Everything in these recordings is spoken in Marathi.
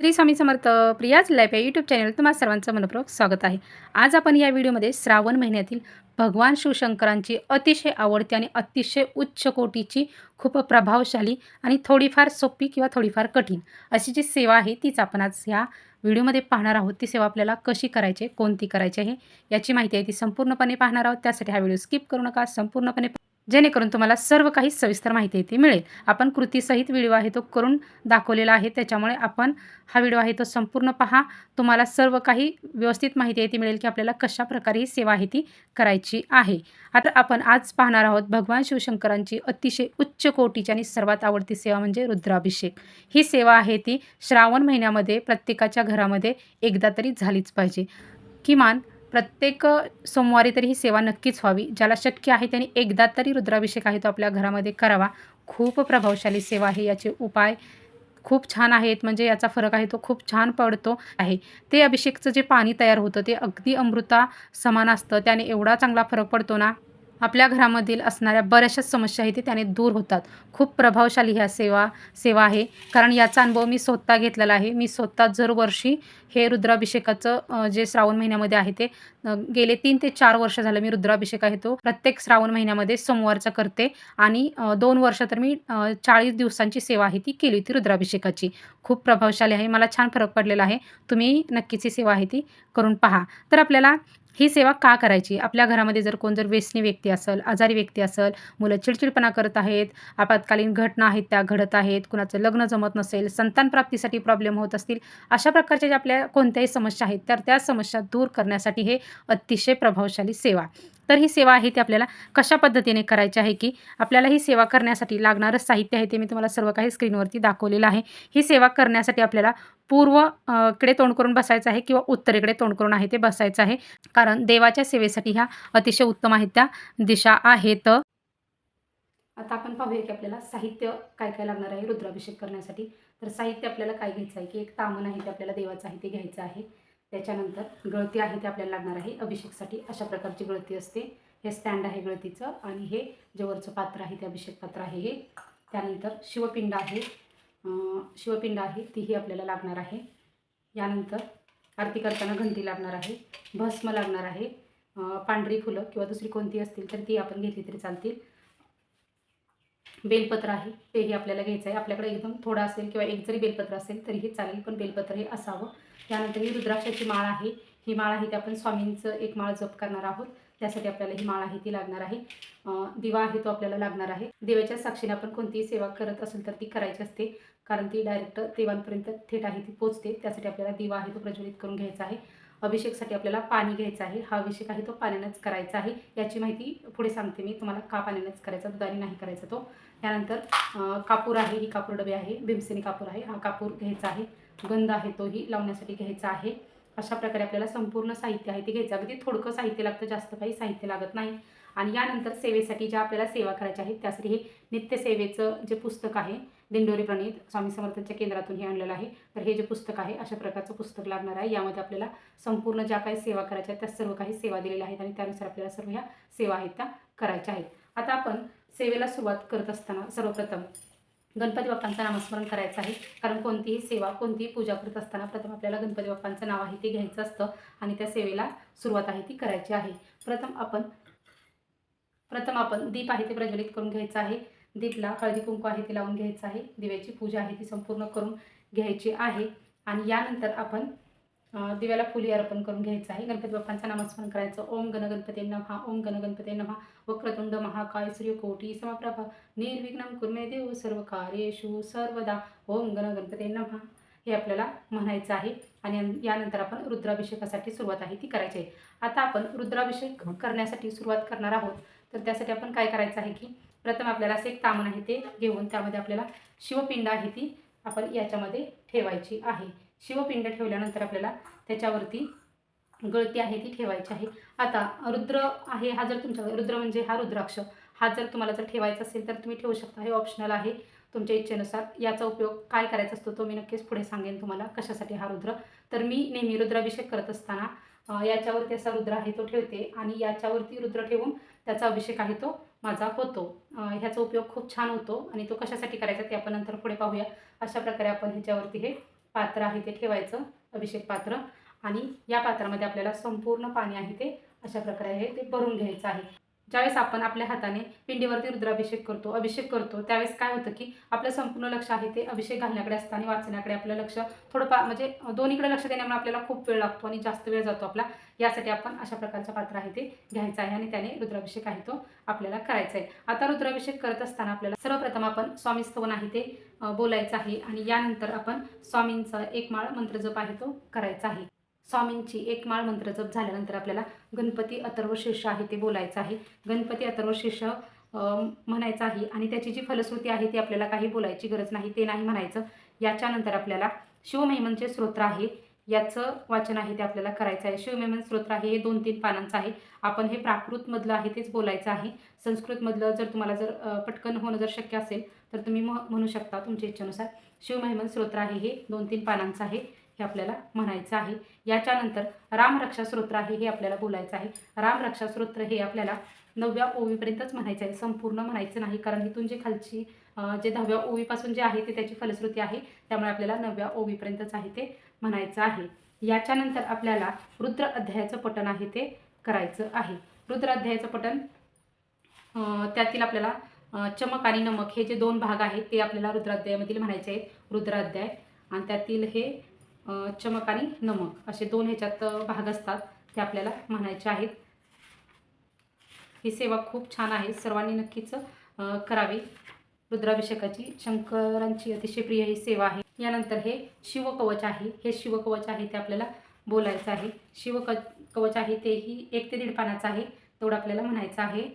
श्री स्वामी समर्थ प्रियाज लाईफ या यूट्यूब चॅनल तुम्हाला सर्वांचं मनपूर्वक स्वागत आहे. आज आपण या व्हिडिओमध्ये श्रावण महिन्यातील भगवान शिवशंकरांची अतिशय आवडती आणि अतिशय उच्च कोटीची खूप प्रभावशाली आणि थोडीफार सोपी किंवा थोडीफार कठीण अशी जी सेवा आहे तीच आपण आज ह्या व्हिडिओमध्ये पाहणार आहोत. ती सेवा आपल्याला कशी करायची आहे, कोणती करायची आहे याची माहिती आहे ती संपूर्णपणे पाहणार आहोत. त्यासाठी हा व्हिडिओ स्किप करू नका. संपूर्णपणे जेणेकरून तुम्हाला सर्व काही सविस्तर माहिती आहे ती मिळेल. आपण कृतीसहित व्हिडिओ आहे तो करून दाखवलेला आहे. त्याच्यामुळे आपण हा व्हिडिओ आहे तो संपूर्ण पहा. तुम्हाला सर्व काही व्यवस्थित माहिती आहे ती मिळेल की आपल्याला कशा प्रकारे ही सेवा आहे ती करायची आहे. आता आपण आज पाहणार आहोत भगवान शिवशंकरांची अतिशय उच्च कोटीची आणि सर्वात आवडती सेवा म्हणजे रुद्राभिषेक. ही सेवा आहे ती श्रावण महिन्यामध्ये प्रत्येकाच्या घरामध्ये एकदा तरी झालीच पाहिजे. किमान प्रत्येक सोमवारी तरी ही सेवा नक्कीच व्हावी. ज्याला शक्य आहे त्यांनी एकदा तरी रुद्राभिषेक आहे तो आपल्या घरामध्ये करावा. खूप प्रभावशाली सेवा आहे याचे उपाय. खूप छान आहेत. म्हणजे याचा फरक आहे तो खूप छान पडतो आहे. ते अभिषेकचं जे पाणी तयार होतं ते अगदी अमृता समान असतं. त्याने एवढा चांगला फरक पडतो ना? आपल्या घरामधील असणाऱ्या बऱ्याचशा समस्या आहेत ते त्याने दूर होतात. खूप प्रभावशाली ह्या सेवा सेवा आहे. कारण याचा अनुभव मी स्वतः घेतलेला आहे. मी स्वतः जर वर्षी हे रुद्राभिषेकाचं जे श्रावण महिन्यामध्ये आहे ते गेले तीन ते चार वर्ष झालं मी रुद्राभिषेक आहे तो. प्रत्येक श्रावण महिन्यामध्ये सोमवारचा करते आणि दोन वर्ष तर मी चाळीस दिवसांची सेवा आहे ती केली होती रुद्राभिषेकाची. खूप प्रभावशाली आहे मला छान फरक पडलेला आहे. तुम्ही नक्कीच ही सेवा आहे ती करून पहा. तर आपल्याला ही सेवा का करायची? आपल्या घरामध्ये जर कोण जर व्यसनी व्यक्ती असेल आजारी व्यक्ती असेल मुलं चिडचिडपणा करत आहेत आपत्कालीन घटना आहेत त्या घडत आहेत कुणाचं लग्न जमत नसेल संतान प्राप्तीसाठी प्रॉब्लेम होत असतील अशा प्रकारच्या ज्या आपल्या कोणत्याही समस्या आहेत तर त्या समस्या दूर करण्यासाठी हे अतिशय प्रभावशाली सेवा. तर ही सेवा आहे ती आपल्याला कशा पद्धतीने करायची आहे की आपल्याला ही सेवा करण्यासाठी लागणारं साहित्य आहे ते मी तुम्हाला सर्व काही स्क्रीनवरती दाखवलेलं आहे. ही सेवा करण्यासाठी आपल्याला पूर्वकडे तोंड करून बसायचं आहे किंवा उत्तरेकडे तोंड करून आहे ते बसायचं आहे. कारण देवाच्या सेवेसाठी ह्या अतिशय उत्तम आहेत त्या दिशा आहेत. आता आपण पाहूया की आपल्याला साहित्य काय काय लागणार आहे रुद्राभिषेक करण्यासाठी. तर साहित्य आपल्याला काय घ्यायचं आहे की एक तामण आहे ते आपल्याला देवाचं आहे ते घ्यायचं आहे. त्याच्यानंतर गळती आहे ते आपल्याला लागणार आहे. अभिषेकसाठी अशा प्रकारची गळती असते. हे स्टँड आहे गळतीचं आणि हे जे वरचं पात्र आहे ते अभिषेक पात्र आहे हे. त्यानंतर शिवपिंड आहे. शिवपिंड आहे तीही आपल्याला लागणार आहे. यानंतर आरती करताना घंटी लागणार आहे. भस्म लागणार आहे. पांढरी फुलं किंवा दुसरी कोणती असतील तर ती आपण घेतली तरी चालतील. बेलपत्र आहे तेही आपल्याला घ्यायचं आहे. आपल्याकडे एकदम थोडं असेल किंवा एक जरी बेलपत्र असेल तरीही चालेल पण बेलपत्र हे असावं. त्यानंतर ही रुद्राक्षाची माळ आहे. ही माळ आहे ती आपण स्वामींचं एक माळ जप करणार आहोत. त्यासाठी आपल्याला ही माळ आहे ती लागणार आहे. दिवा आहे तो आपल्याला लागणार आहे. देवाच्या साक्षीने आपण कोणतीही सेवा करत असेल तर ती करायची असते. कारण ती डायरेक्ट देवांपर्यंत थेट आहे ती पोचते. त्यासाठी आपल्याला दिवा आहे तो प्रज्वलित करून घ्यायचा आहे. अभिषेकसाठी आपल्याला पाणी घ्यायचं आहे. हा अभिषेक आहे तो पाण्यानंच करायचा आहे. याची माहिती पुढे सांगते मी. तुम्हाला का पाण्यानंच करायचा दुधाने नाही करायचा तो. त्यानंतर कापूर आहे ही कापूर डबे आहे भीमसेनी कापूर आहे. हा कापूर घ्यायचा आहे. गंध आहे तोही लावण्यासाठी घ्यायचा आहे. अशा प्रकारे आपल्याला संपूर्ण साहित्य आहे ते घ्यायचं. अगदी थोडकं साहित्य लागतं जास्त काही साहित्य लागत नाही. आणि यानंतर सेवेसाठी ज्या आपल्याला सेवा करायच्या आहेत त्यासाठी हे नित्यसेवेचं जे पुस्तक आहे दिंडोरी प्रणीत स्वामी समर्थांच्या केंद्रातून हे आणलेलं आहे. तर हे जे पुस्तक आहे अशा प्रकारचं पुस्तक लागणार आहे. यामध्ये आपल्याला संपूर्ण ज्या काही सेवा करायच्या आहेत त्या सर्व काही सेवा दिलेल्या आहेत आणि त्यानुसार आपल्याला सर्व ह्या सेवा आहेत त्या करायच्या आहेत. आता आपण सेवेला सुरुवात करत असताना सर्वप्रथम गणपती बाप्पांचं नामस्मरण करायचं आहे. कारण कोणतीही सेवा कोणतीही पूजा करत असताना प्रथम आपल्याला गणपती बाप्पांचं नाव आहे ते घ्यायचं असतं आणि त्या सेवेला सुरुवात आहे ती करायची आहे. प्रथम आपण प्रथम आपण दीप आहे ते प्रज्वलित करून घ्यायचं आहे. दीपला हळदी कुंकू आहे ते लावून घ्यायचं आहे. दिव्याची पूजा आहे ती संपूर्ण करून घ्यायची आहे. आणि यानंतर आपण दिव्याला फुली अर्पण करून घ्यायचं आहे. गणपती बाप्पांचा नामस्मरण करायचं. ओम गण गणपती नमहा ओम गण गणपती नमहा वक्रतुंड महाकाय सूर्यकोटी समप्रभा. निर्विघ्न कुर्मे देव सर्व कार्येशु सर्वदा. ओम गण गणपती नमहा हे आपल्याला म्हणायचं आहे. आणि यानंतर आपण रुद्राभिषेकासाठी सुरुवात आहे ती करायची आहे. आता आपण रुद्राभिषेक करण्यासाठी सुरुवात करणार आहोत. तर त्यासाठी आपण काय करायचं आहे की प्रथम आपल्याला असं एक तामण आहे ते घेऊन त्यामध्ये आपल्याला शिवपिंड आहे ती आपण याच्यामध्ये ठेवायची आहे. शिवपिंड ठेवल्यानंतर आपल्याला त्याच्यावरती गळती आहे ती ठेवायची आहे. आता रुद्र आहे हा जर तुमच्या रुद्र म्हणजे हा रुद्राक्ष. हा जर तुम्हाला जर ठेवायचा असेल तर तुम्ही ठेवू शकता. हे ऑप्शनल आहे. तुमच्या इच्छेनुसार याचा उपयोग काय करायचा असतो तो मी नक्कीच पुढे सांगेन तुम्हाला कशासाठी हा रुद्र. तर मी नेहमी रुद्राभिषेक करत असताना याच्यावरती असा रुद्र आहे तो ठेवते आणि याच्यावरती रुद्र ठेवून त्याचा अभिषेक आहे तो माझा होतो. ह्याचा उपयोग खूप छान होतो आणि तो कशासाठी करायचा ते आपण नंतर पुढे पाहूया. अशा प्रकारे आपण ह्याच्यावरती हे पात्र आहे ते ठेवायचं अभिषेक पात्र. आणि या पात्रामध्ये आपल्याला संपूर्ण पाणी आहे ते अशा प्रकारे हे ते भरून घ्यायचं आहे. ज्यावेळेस आपण आपल्या हाताने पिंडीवरती रुद्राभिषेक करतो अभिषेक करतो त्यावेळेस काय होतं की आपलं संपूर्ण लक्ष आहे ते अभिषेक घालण्याकडे असतं आणि वाचण्याकडे आपलं लक्ष थोडंफार म्हणजे दोन्हीकडे लक्ष देण्यामुळे आपल्याला खूप वेळ लागतो आणि जास्त वेळ जातो आपला. यासाठी आपण अशा प्रकारचं पात्र आहे ते घ्यायचं आहे आणि त्याने रुद्राभिषेक आहे तो आपल्याला करायचा आहे. आता रुद्राभिषेक करत असताना आपल्याला सर्वप्रथम आपण स्वामी स्तवन आहे ते बोलायचं आहे आणि यानंतर आपण स्वामींचा एक माळ मंत्र जप आहे तो करायचा आहे. स्वामींची एक माळ मंत्र जप झाल्यानंतर आपल्याला गणपती अथर्व आहे ते बोलायचं आहे. गणपती अथर्व म्हणायचं आहे आणि त्याची जी फलश्रुती आहे ती आपल्याला काही बोलायची गरज नाही ते नाही म्हणायचं. याच्यानंतर आपल्याला शिवमहिमनचे स्तोत्र आहे याचं वाचन आहे ते आपल्याला करायचं आहे. शिवमेमन स्तोत्र आहे हे दोन तीन पानांचं आहे. आपण हे प्राकृतमधलं आहे तेच बोलायचं आहे. संस्कृतमधलं जर तुम्हाला जर पटकन होणं जर शक्य असेल तर तुम्ही म म्हणू शकता तुमच्या इच्छेनुसार. शिवमहिमन स्तोत्र आहे हे दोन तीन पानांचं आहे. हे आपल्याला म्हणायचं आहे. याच्यानंतर रामरक्षा स्तोत्र आहे हे आपल्याला बोलायचं आहे. रामरक्षा स्तोत्र हे आपल्याला नवव्या ओवीपर्यंतच म्हणायचं आहे. संपूर्ण म्हणायचं नाही कारण इथून जे खालची जे दहाव्या ओवीपासून जे आहे ते त्याची फलश्रुती आहे. त्यामुळे आपल्याला नवव्या ओवीपर्यंतच आहे ते म्हणायचं आहे. याच्यानंतर आपल्याला रुद्र अध्यायाचं पठण आहे ते करायचं आहे. रुद्र अध्यायाचं पठण त्यातील आपल्याला चमक आणि नमक हे जे दोन भाग आहेत ते आपल्याला रुद्राध्यायामधील म्हणायचे आहेत. रुद्राध्याय आणि त्यातील हे चमक आणि नमक असे दोन ह्याच्यात भाग असतात ते आपल्याला म्हणायचे आहेत. ही सेवा खूप छान आहे. सर्वांनी नक्कीच करावी. रुद्राभिषेकाची शंकरांची अतिशय प्रिय ही सेवा आहे. यानंतर हे शिवकवच आहे. हे शिवकवच आहे ते आपल्याला बोलायचं आहे. शिवक कवच आहे तेही एक ते दीड पानाचं आहे तेवढं आपल्याला म्हणायचं आहे.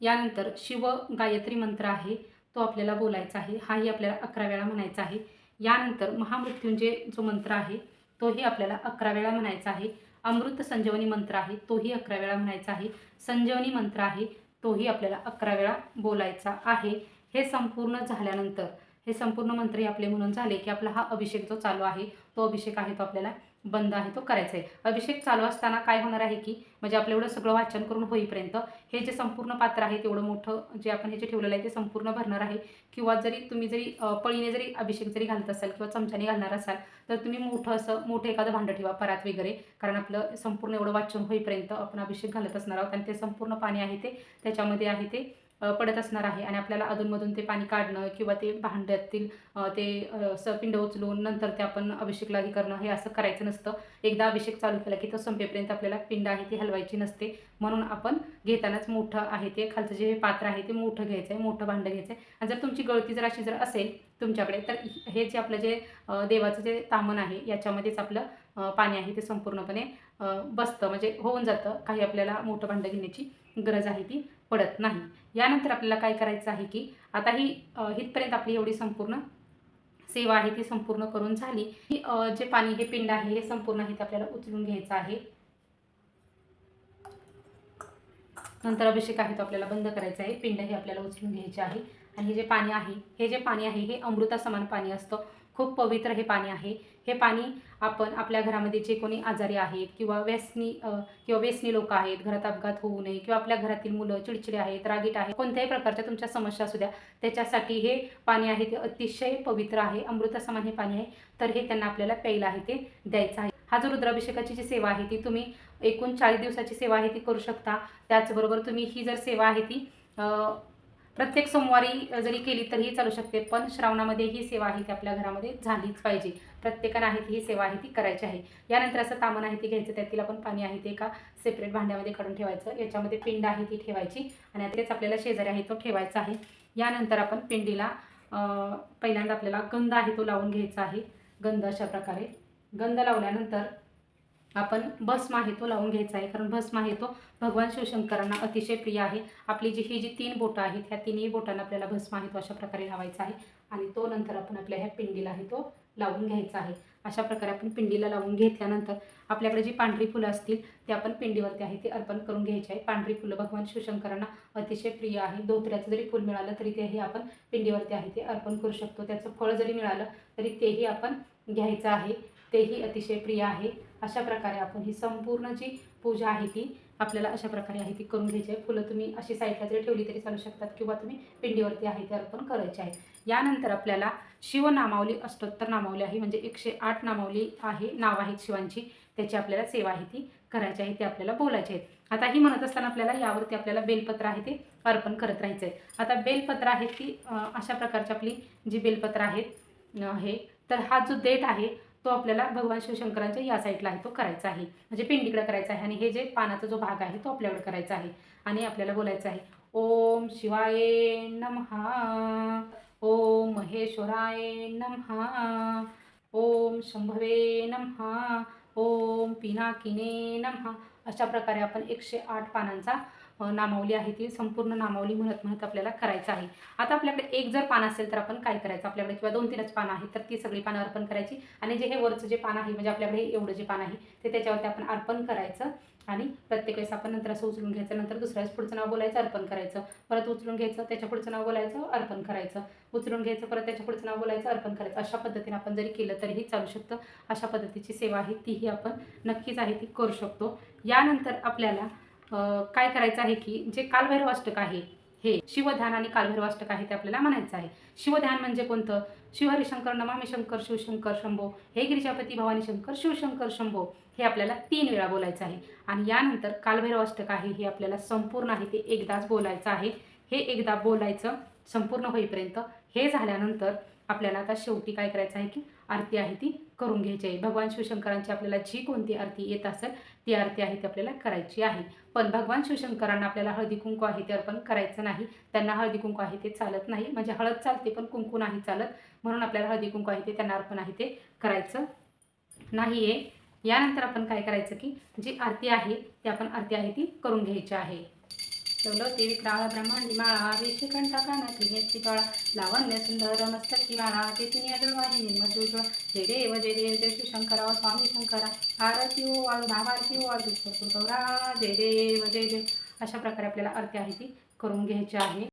यानंतर शिव गायत्री मंत्र आहे. तो आपल्याला बोलायचा आहे. हाही आपल्याला अकरा वेळा म्हणायचा आहे. यानंतर महामृत्युंजय जो मंत्र आहे तोही आपल्याला अकरा वेळा म्हणायचा आहे. अमृत संजीवनी मंत्र आहे तोही अकरा वेळा म्हणायचा आहे. संजीवनी मंत्र आहे तोही आपल्याला अकरा वेळा बोलायचा आहे. हे संपूर्ण झाल्यानंतर हे संपूर्ण मंत्र आपले म्हणून झाले की आपला हा अभिषेक जो चालू आहे तो अभिषेक आहे तो आपल्याला बंद आहे तो करायचा आहे. अभिषेक चालू असताना काय होणार आहे की म्हणजे आपलं एवढं सगळं वाचन करून होईपर्यंत हे जे संपूर्ण पात्र आहे तेवढं मोठं जे आपण हे जे ठेवलेलं आहे ते संपूर्ण भरणार आहे. किंवा जरी तुम्ही जरी पळीने जरी अभिषेक जरी घालत असाल किंवा चमच्याने घालणार असाल तर तुम्ही मोठं असं मोठं एखादं भांडं ठेवा परात वगैरे. कारण आपलं संपूर्ण एवढं वाचन होईपर्यंत आपण अभिषेक घालत असणार आहोत आणि ते संपूर्ण पाणी आहे ते त्याच्यामध्ये आहे ते. पडत असणार आहे आणि आपल्याला अधूनमधून ते पाणी काढणं किंवा ते भांड्यातील ते पिंड उचलून नंतर ते आपण अभिषेकला हे करणं हे असं करायचं नसतं. एकदा अभिषेक चालू केला की तो संपेपर्यंत आपल्याला पिंड आहे ती हलवायची नसते. म्हणून आपण घेतानाच मोठं आहे ते खालचं जे पात्र आहे ते मोठं घ्यायचं आहे मोठं भांडं घ्यायचं आहे आणि जर तुमची गळती जर अशी जर असेल तुमच्याकडे तर हे जे आपलं जे देवाचं जे तामण आहे याच्यामध्येच आपलं पाणी आहे ते संपूर्णपणे बसतं. म्हणजे होऊन जातं काही आपल्याला मोठं भांडं घेण्याची गरज आहे ती. पडत नाही. यानंतर आपल्याला काय करायचं आहे की आता ही इथपर्यंत आपली एवढी संपूर्ण सेवा आहे ती संपूर्ण करून झाली. की जे पाणी हे पिंड आहे हे संपूर्ण आहे ते आपल्याला उचलून घ्यायचं आहे. नंतर अभिषेक आहे तो आपल्याला बंद करायचा आहे. पिंड हे आपल्याला उचलून घ्यायचे आहे. आणि हे जे पाणी आहे हे जे पाणी आहे हे अमृता समान पाणी असतं. खूप पवित्र हे पाणी आहे. हे पाणी आपण आपल्या घरामध्ये जे कोणी आजारी आहेत किंवा व्यसनी किंवा व्यसनी लोक आहेत घरात अपघात होऊ नये किंवा आपल्या घरातील मुलं चिडचिडे आहेत रागीट आहेत कोणत्याही प्रकारच्या तुमच्या समस्या असू द्या त्याच्यासाठी हे पाणी आहे ते अतिशय पवित्र आहे अमृतासमान हे पाणी आहे तर हे त्यांना आपल्याला प्यायला आहे ते द्यायचं आहे. हा जो रुद्राभिषेकाची जी सेवा आहे ती तुम्ही एकूण चाळीस दिवसाची सेवा आहे ती करू शकता. त्याचबरोबर तुम्ही ही जर सेवा आहे ती प्रत्येक सोमवारी जरी केली तरीही चालू शकते पण श्रावणामध्ये ही सेवा आहे ती आपल्या घरामध्ये झालीच पाहिजे. प्रत्येकानं आहे ती ही सेवा आहे ती करायची आहे. यानंतर असं तामण आहे ती घ्यायचं त्यातील आपण पाणी आहे ते एका सेपरेट भांड्यामध्ये काढून ठेवायचं. याच्यामध्ये पिंड आहे ती ठेवायची आणि तेच आपल्याला शेजारी आहे तो ठेवायचा आहे. यानंतर आपण पिंडीला पहिल्यांदा आपल्याला गंध आहे तो लावून घ्यायचा आहे. गंध अशा प्रकारे. गंध लावल्यानंतर आपण भस्म आहे तो लावून घ्यायचा आहे. कारण भस्म आहे तो भगवान शिवशंकरांना अतिशय प्रिय आहे. आपली जी ही जी तीन बोटं आहेत ह्या तिन्ही बोटांना आपल्याला भस्म आहे तो अशा प्रकारे लावायचा आहे. आणि तो नंतर आपण आपल्या ह्या पिंडीला आहे तो लावून घ्यायचा आहे. अशा प्रकारे आपण पिंडीला लावून घेतल्यानंतर आपल्याकडे जी पांढरी फुलं असतील ते आपण पिंडीवरती आहे ते अर्पण करून घ्यायचे आहे. पांढरी फुलं भगवान शिवशंकरांना अतिशय प्रिय आहे. धोत्र्याचं जरी फुल मिळालं तरी तेही आपण पिंडीवरती आहे ते अर्पण करू शकतो. त्याचं फळ जरी मिळालं तरी तेही आपण घ्यायचं आहे. तेही अतिशय प्रिय आहे. अशा प्रकारे आपण ही संपूर्ण जी पूजा आहे ती आपल्याला अशा प्रकारे आहे ती करून घ्यायची आहे. फुलं तुम्ही अशी साईडला जरी ठेवली तरी चालू शकतात किंवा तुम्ही पिंडीवरती आहे ते अर्पण करायचे आहे. यानंतर आपल्याला शिवनामावली अष्टोत्तर नामावली आहे म्हणजे एकशे आठ नामावली आहे नाव आहेत शिवांची. त्याची आपल्याला सेवा आहे ती करायची आहे ती आपल्याला बोलायची आहेत. आता ही म्हणत असताना आपल्याला यावरती आपल्याला बेलपत्र आहे ते अर्पण करत राहायचं आहे. आता बेलपत्र आहेत ती अशा प्रकारची आपली जी बेलपत्र आहेत हे तर हा जो देठ आहे तो आपल्याला भगवान शिवशंकरांच्या या साईडला आहे तो करायचा आहे. म्हणजे पिंडीकडे करायचा आहे आणि हे जे पानाचा जो भाग आहे तो आपल्याकडे करायचा आहे. आणि आपल्याला बोलायचं आहे ओम शिवाय नमहा ओम महेश्वराय नमहा ओम शंभवे नमहा ओम पिनाकिने नमहा. अशा प्रकारे आपण एकशे आठ पानांचा नामावली आहे ती संपूर्ण नामावली म्हणत म्हणत आपल्याला करायचं आहे. आता आपल्याकडे एक जर पान असेल तर आपण काय करायचं? आपल्याकडे किंवा दोन तीनच पानं आहेत तर ती सगळी पानं अर्पण करायची आणि जे हे वरचं जे पान आहे म्हणजे आपल्याकडे एवढं जे पान आहे ते त्याच्यावरती आपण अर्पण करायचं आणि प्रत्येक वेळेस आपण नंतर असं उचलून घ्यायचं नंतर दुसऱ्या वेळेस पुढचं नाव बोलायचं अर्पण करायचं. परत उचलून घ्यायचं त्याच्या पुढचं नाव बोलायचं अर्पण करायचं. उचलून घ्यायचं परत त्याच्या पुढचं नाव बोलायचं अर्पण करायचं. अशा पद्धतीने आपण जरी केलं तरीही चालू शकतं. अशा पद्धतीची सेवा आहे तीही आपण नक्कीच आहे ती करू शकतो. यानंतर आपल्याला काय करायचं आहे की जे कालभैरव अष्टक आहे हे शिवध्यान आणि कालभैरव अष्टक आहे ते आपल्याला म्हणायचं आहे. शिवध्यान म्हणजे कोणतं? शिवहरिशंकर नमामि शंकर शिवशंकर शंभो. हे गिरिजापती भवानी शंकर शिवशंकर शंभो. हे आपल्याला तीन वेळा बोलायचं आहे. आणि यानंतर कालभैरव अष्टक आहे हे आपल्याला संपूर्ण आहे ते एकदाच बोलायचं आहे. हे एकदा बोलायचं संपूर्ण होईपर्यंत हे झाल्यानंतर आपल्याला आता शेवटी काय करायचं आहे की आरती आहे ती करून घ्यायची आहे. भगवान शिवशंकरांची आपल्याला जी कोणती आरती येत असेल ती आरती आहे ती आपल्याला करायची आहे. पण भगवान शिवशंकरांना आपल्याला हळदी कुंकू आहे ते अर्पण करायचं नाही. त्यांना हळदी कुंकू आहे ते चालत नाही. म्हणजे हळद चालते पण कुंकू नाही चालत. म्हणून आपल्याला हळदी कुंकू आहे ते त्यांना अर्पण आहे ते करायचं नाही आहे यानंतर आपण काय करायचं की जी आरती आहे ती आपण आरती आहे ती करून घ्यायची आहे. लवलं ते विक्राळ ब्रह्मांडी माळा विषकंठा कानातली घेतली काळा लावण्य सुंदर मस्तकी माळा ते तिने अजळवाही निर्मजोजळ जय देव जय देव जय शिवशंकरा स्वामी शंकरा. आरती ओ वाळू भावारती ओ हो, वाळू गौरा. जय देव जय देव. अशा प्रकारे आपल्याला आरती आहे ती करून घ्यायची आहे.